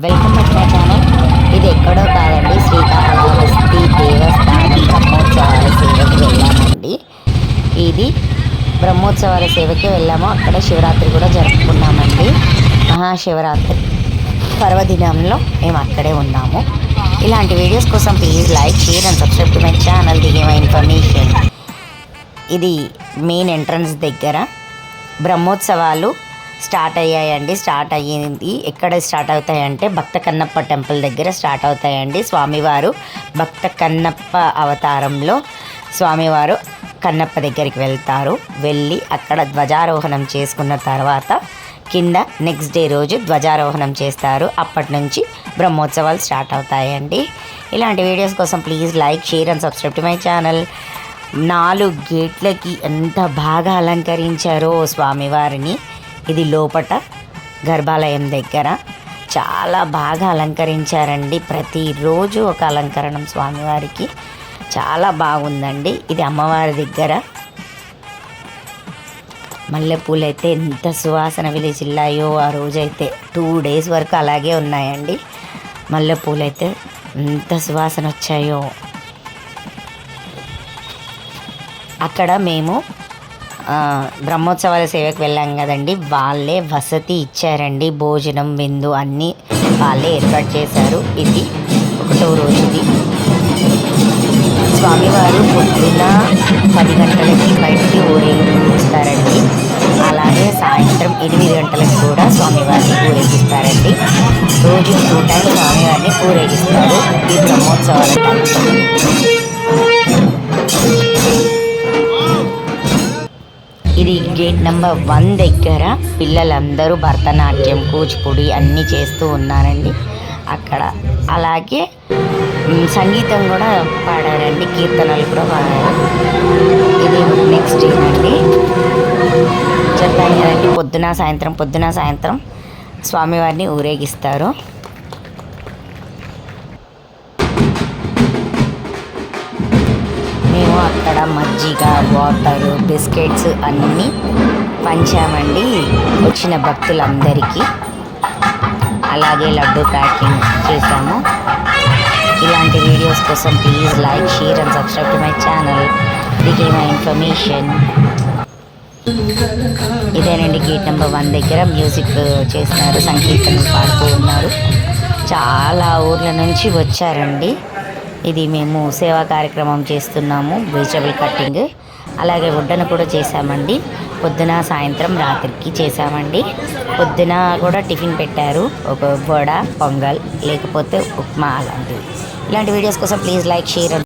Welcome back my channel. ఇది ఎక్కడో కాదండి శ్రీకాళహస్తి దేవస్థానం బ్రహ్మోత్సవాల సేవకి వెళ్ళామండి. ఇది బ్రహ్మోత్సవాల సేవకి వెళ్ళాము. అక్కడ శివరాత్రి కూడా జరుపుకున్నామండి. మహాశివరాత్రి పర్వదినంలో మేము అక్కడే ఉన్నాము. ఇలాంటి వీడియోస్ కోసం please like share and subscribe to my channel. దిగే మై ఇన్ఫర్మేషన్. ఇది మెయిన్ ఎంట్రన్స్ దగ్గర బ్రహ్మోత్సవాలు స్టార్ట్ అయ్యాయండి స్టార్ట్ అయ్యింది. ఎక్కడ స్టార్ట్ అవుతాయంటే భక్త కన్నప్ప టెంపుల్ దగ్గర స్టార్ట్ అవుతాయండి. స్వామివారు భక్త కన్నప్ప అవతారంలో స్వామివారు కన్నప్ప దగ్గరికి వెళ్తారు. వెళ్ళి అక్కడ ధ్వజారోహణం చేసుకున్న తర్వాత కింద నెక్స్ట్ డే రోజు ధ్వజారోహణం చేస్తారు. అప్పటి నుంచి బ్రహ్మోత్సవాలు స్టార్ట్ అవుతాయండి. ఇలాంటి వీడియోస్ కోసం please like share and subscribe to my channel. నాలుగు గేట్లకి ఎంత బాగా అలంకరించారో స్వామివారిని. ఇది లోపట గర్భాలయం దగ్గర. చాలా బాగా అలంకరించారండి. ప్రతిరోజు ఒక అలంకరణం స్వామివారికి. చాలా బాగుందండి. ఇది అమ్మవారి దగ్గర. మల్లెపూలు అయితే ఎంత సువాసన విలిచిల్లాయో ఆ రోజైతే. టూ డేస్ వరకు అలాగే ఉన్నాయండి. మల్లెపూలు అయితే ఎంత సువాసన వచ్చాయో. అక్కడ మేము బ్రహ్మోత్సవాల సేవకు వెళ్ళాం కదండి. వాళ్ళే వసతి ఇచ్చారండి. భోజనం విందు అన్నీ వాళ్ళే ఏర్పాటు చేశారు. ఇది ఒకటో రోజుది. స్వామివారు పొద్దున పది గంటలకి బయటికి ఊరేగిస్తారండి అలాగే సాయంత్రం ఎనిమిది గంటలకు కూడా స్వామివారిని ఊరేగిస్తారండి. రోజు టూ టైం స్వామివారిని ఊరేగిస్తారు. ఈ బ్రహ్మోత్సవాల గేట్ నెంబర్ వన్ దగ్గర పిల్లలందరూ భరతనాట్యం కూచిపూడి అన్నీ చేస్తూ ఉన్నారండి. అక్కడ అలాగే సంగీతం కూడా పాడారండి కీర్తనలు కూడా పాడారు. ఇది నెక్స్ట్ అండి. చెప్పాను కదండి పొద్దున సాయంత్రం పొద్దున సాయంత్రం స్వామివారిని ఊరేగిస్తారు. మజ్జిగ వాటర్ బిస్కెట్స్ అన్నీ పంచామండి వచ్చిన భక్తులందరికీ. అలాగే లడ్డు ప్యాకింగ్ చేశాము. ఇలాంటి వీడియోస్ కోసం please like share and subscribe to my channel. దిగి మై ఇన్ఫర్మేషన్. ఇదేనండి గేట్ నెంబర్ వన్ దగ్గర మ్యూజిక్ చేస్తున్నారు సంకీర్తనలు పాడుతూ ఉన్నారు. చాలా ఊర్ల నుంచి వచ్చారండి. ఇది మేము సేవా కార్యక్రమం చేస్తున్నాము వెజిటబుల్ కట్టింగ్ అలాగే వడ్డను కూడా చేశామండి. పొద్దున సాయంత్రం రాత్రికి చేశామండి. పొద్దున కూడా టిఫిన్ పెట్టారు. ఒక వడ పొంగల్ లేకపోతే ఉప్మా అలాంటివి. ఇలాంటి వీడియోస్ కోసం ప్లీజ్ లైక్ షేర్